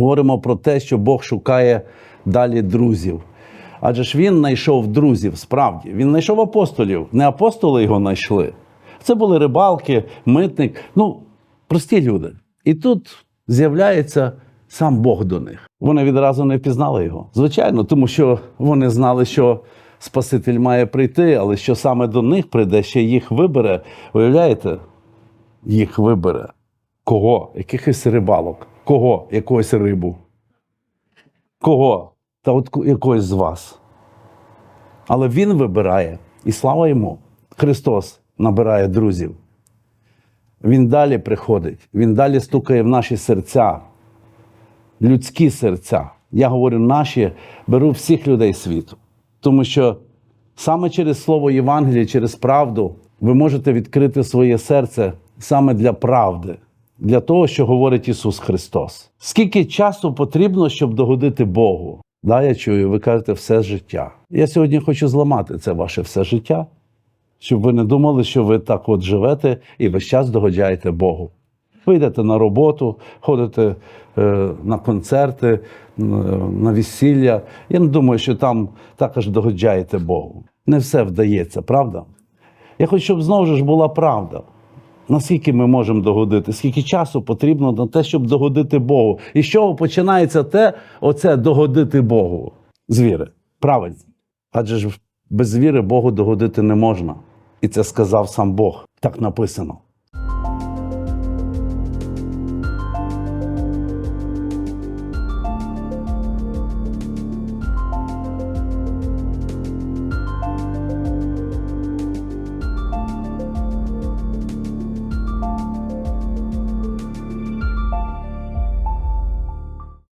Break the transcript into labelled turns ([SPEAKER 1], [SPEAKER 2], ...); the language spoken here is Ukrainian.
[SPEAKER 1] говоримо про те, що Бог шукає далі друзів. Адже ж він знайшов друзів, справді. Він знайшов апостолів. Не апостоли його знайшли. Це були рибалки, митник, ну, прості люди. І тут з'являється сам Бог до них. Вони відразу не впізнали його. Звичайно, тому що вони знали, що Спаситель має прийти, але що саме до них прийде, ще їх вибере. Уявляєте? Їх вибере. Кого? Якихось рибалок. Кого? Якогось рибу. Кого? Та от якогось з вас. Але Він вибирає, і слава йому. Христос набирає друзів. Він далі приходить, Він далі стукає в наші серця, людські серця. Я говорю наші, беру всіх людей світу. Тому що саме через слово Євангелія, через правду, ви можете відкрити своє серце саме для правди, для того, що говорить Ісус Христос. Скільки часу потрібно, щоб догодити Богу? Да, я чую, ви кажете все життя. Я сьогодні хочу зламати це ваше все життя, щоб ви не думали, що ви так от живете і весь час догоджаєте Богу. Ви йдете на роботу, ходите е, на концерти, е, на весілля. Я не думаю, що там також догоджаєте Богу. Не все вдається, правда? Я хочу, щоб знову ж була правда. Наскільки ми можемо догодити, скільки часу потрібно на те, щоб догодити Богу. І з чого починається те, оце догодити Богу з віри. Правильно. Адже ж без віри Богу догодити не можна. І це сказав сам Бог. Так написано.